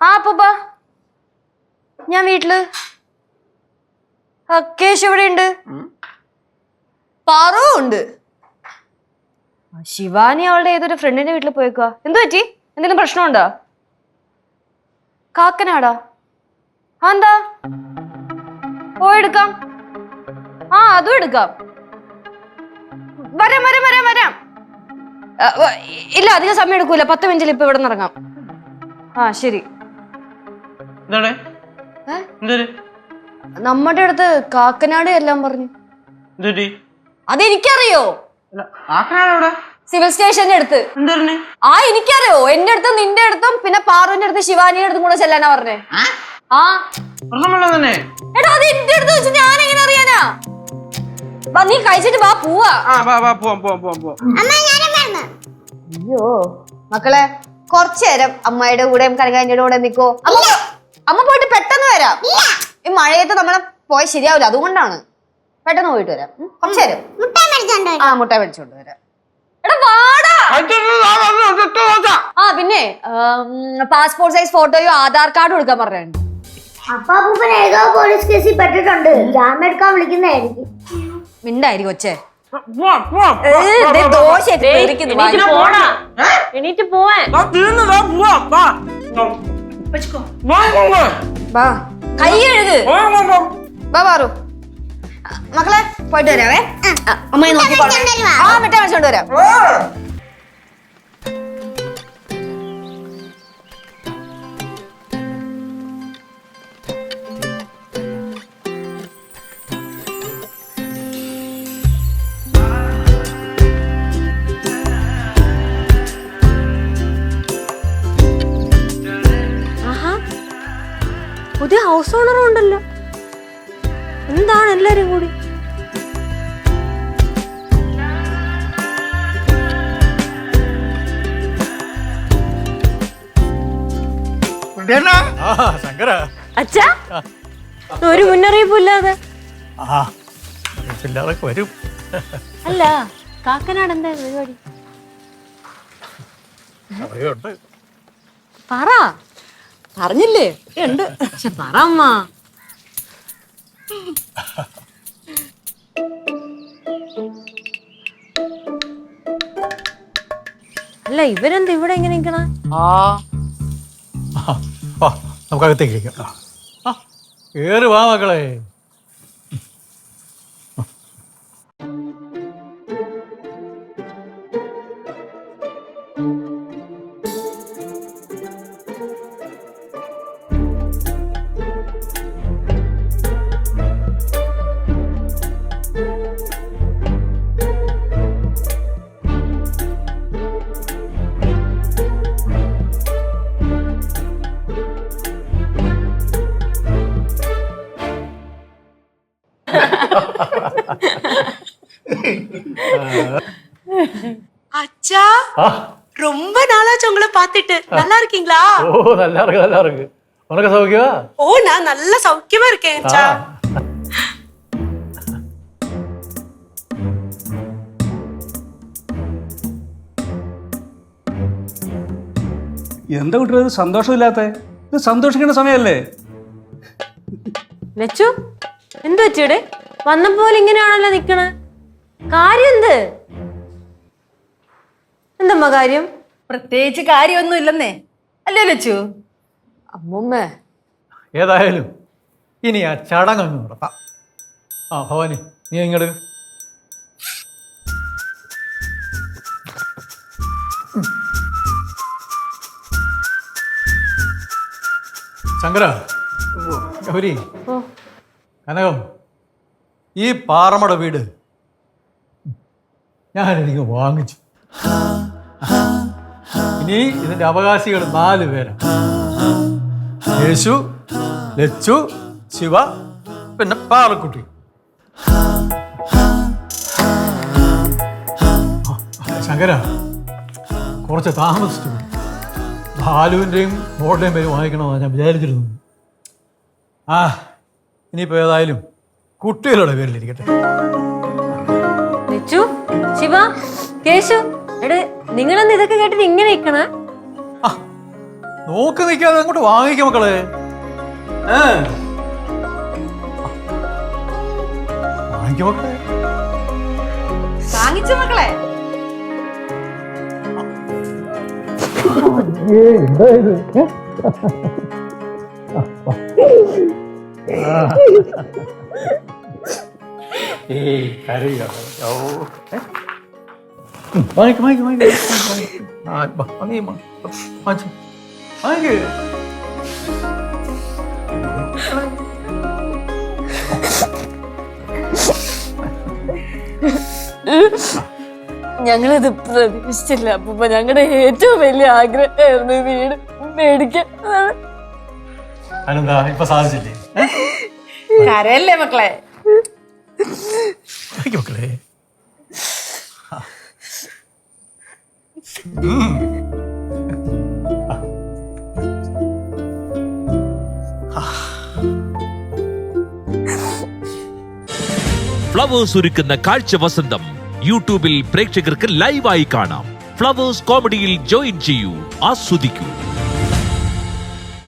ആ അപ്പൂപ്പ. ഞാൻ വീട്ടിൽ. അക്കേഷ് ഇവിടെ ഉണ്ട്. പാറു ഉണ്ട്. ശിവാനി അവളുടെ ഏതൊരു ഫ്രണ്ടിന്റെ വീട്ടിൽ പോയേക്കുക എന്തു പറ്റി? എന്തെങ്കിലും പ്രശ്നമുണ്ടോ? കാക്കനാടാ. എന്താ? ഓ എടുക്കാം. ആ അതും എടുക്കാം. വരാം വരാം വരാം വരാം. ഇല്ല അധികം സമയം എടുക്കൂല. പത്ത് മിനിറ്റിൽ ഇപ്പൊ ഇവിടെ നിന്ന് ഇറങ്ങാം. ആ ശരി. എന്തൊരു? നമ്മുടെ അടുത്ത് കാക്കനാട് എല്ലാം പറഞ്ഞു. എന്തൊരു? അതെനിക്കറിയോ? സിവിൽ സ്റ്റേഷന്റെ അടുത്ത്. ആ എനിക്കറിയോ? എന്റെ അടുത്തും നിന്റെ അടുത്തും പിന്നെ പാർവന്റെ അടുത്ത് ശിവാനിയുടെ അടുത്തും കൂടെ ചെല്ലാനാ പറഞ്ഞേ. ആ? എടാ അത് എന്റെ അടുത്ത് വെച്ച് ഞാൻ എങ്ങനെ അറിയാനാ? വാ, നീ കഴിച്ചിട്ട് വാ പോവാ. ആ വാ വാ പോവാം പോവാം പോവാം പോവാം. അയ്യോ മക്കളെ കുറച്ചു നേരം അമ്മയുടെ കൂടെയും കനകാന്റെ കൂടെ നിക്കോ. അമ്മ അമ്മ പോയിട്ട് പെട്ടെന്ന് വരാം. ഈ മഴയത്ത് നമ്മളെ പോയ ശരിയാവില്ല. അതുകൊണ്ടാണ്. പെട്ടെന്ന് പോയിട്ട് വരാം. ഉം, കുറച്ച് നേരം. ആ മുട്ട മേടിച്ചോണ്ട് വരാം. എടാ വാടാ. ആ പിന്നെ പാസ്പോർട്ട് സൈസ് ഫോട്ടോയോ ആധാർ കാർഡ് കൊടുക്കാൻ പറഞ്ഞിട്ടുണ്ട്. അപ്പാപ്പൂപ്പൻ ഏതോ പോലീസ് കേസിൽ പെട്ടിട്ടുണ്ട്. ജാമ്യം എടുക്കാൻ വിളിക്കുന്നതായിരിക്കും. മിണ്ടായിരിക്കും ഏ, ദേ ദോശയൊക്കെ. എണീറ്റ് പോടാ എണീറ്റ് പോവാൻ. പോവാം വാ വാ വാ. വാ. കൈ കഴുക്. வா വാ വാ. വാ പാറു ആ, മക്കളെ പോയിട്ട് വരാവേ. അമ്മയെ നോക്കിക്കോളെ ആ മിഠായി മേടിച്ചോണ്ട് വരാം പുതിയ ഹൗസ് ഓണറും ഉണ്ടല്ലോ. എന്താണ് എല്ലാരും കൂടി? അച്ഛാ ഒരു മുന്നറിയിപ്പില്ലാതെ വരും. അല്ല കാക്കനാട് എന്താ പരിപാടി? പറ. പറഞ്ഞില്ലേ ഉണ്ട്. പക്ഷെ പറ അമ്മ അല്ല ഇവരെന്താ ഇവിടെ ഇങ്ങനെ നിക്കണ? ആ. നമുക്കകത്തേക്ക് ഇരിക്കാം. കേറി വാ മക്കളെ. அச்சா ആ ரொம்ப நாளாச்சு உங்களை பார்த்துட்டு நல்லா இருக்கீங்களா ഓ നല്ല ഇറങ്ങ് നല്ല ഇറങ്ങ് ഉനക്ക് സൗഖ്യമാ ஓ நான் நல்ல சௌக்கியமா இருக்கேன் ആ அச்சா എന്താ കുട്ടികൾ ഇത് സന്തോഷമില്ലാത്ത ഇത് സന്തോഷിക്കേണ്ട സമയമല്ലേ ലച്ചു എന്ത് വെച്ചൂടെ വന്നപ്പോലെ ഇങ്ങനെയാണല്ലോ നിക്കണ. കാര്യം എന്ത് എന്തമ്മ കാര്യം? പ്രത്യേകിച്ച് കാര്യമൊന്നും ഇല്ലെന്നേ അല്ലേ ലച്ചു? അമ്മമ്മ. ഏതായാലും ഇനി ആ ചടങ്ങ് നടത്താം. ആ ഭവാനി നീ ഇങ്ങോട്ട് ശങ്കര ഗൗരി കനകം ഈ പാറമട വീട് ഞാൻ എനിക്ക് വാങ്ങിച്ചു. ഇനി ഇതിന്റെ അവകാശികൾ നാല് പേരാണ് യേശു ലച്ചു ശിവ പിന്നെ പാറക്കുട്ടി. ശങ്കര കുറച്ച് താമസിച്ചു. ബാലുവിന്റെയും മോളുടെയും പേര് വാങ്ങിക്കണമെന്നാണ് ഞാൻ വിചാരിച്ചിരുന്നു ആ ഇനിയിപ്പോൾ ഏതായാലും കുട്ടികളുടെ പേരിലിരിക്കട്ടെ. നിച്ചു ശിവ കേശു എടേ നിങ്ങളെന്ത് ഇതൊക്കെ കേട്ടിട്ട് ഇങ്ങനെ നിൽക്കണേ? നോക്ക് നിൽക്കാതെ അങ്ങോട്ട് വാങ്ങിക്ക മക്കളെ. ഏ? വാങ്ങിക്ക മക്കളെ. വാങ്ങിച്ചു മക്കളെ. ഏയ് കരയുക ഓ. വാങ്ങിക്ക് ഞങ്ങളിത് പ്രതീക്ഷിച്ചില്ല അപ്പൊ ഞങ്ങളുടെ ഏറ്റവും വലിയ ആഗ്രഹമായിരുന്നു വീട് മേടിക്കാൻ. അതാണ് അതിനെന്താ? ഇപ്പൊ സാധിച്ചില്ലേ? കരയല്ലേ മക്കളെ? മക്കളെ. ഫ്ലവേഴ്സ് ഒരുക്കുന്ന കാഴ്ച വസന്തം യൂട്യൂബിൽ പ്രേക്ഷകർക്ക് ലൈവായി കാണാം. ഫ്ലവേഴ്സ് കോമഡിയിൽ ജോയിൻ ചെയ്യൂ. ആസ്വദിക്കൂ.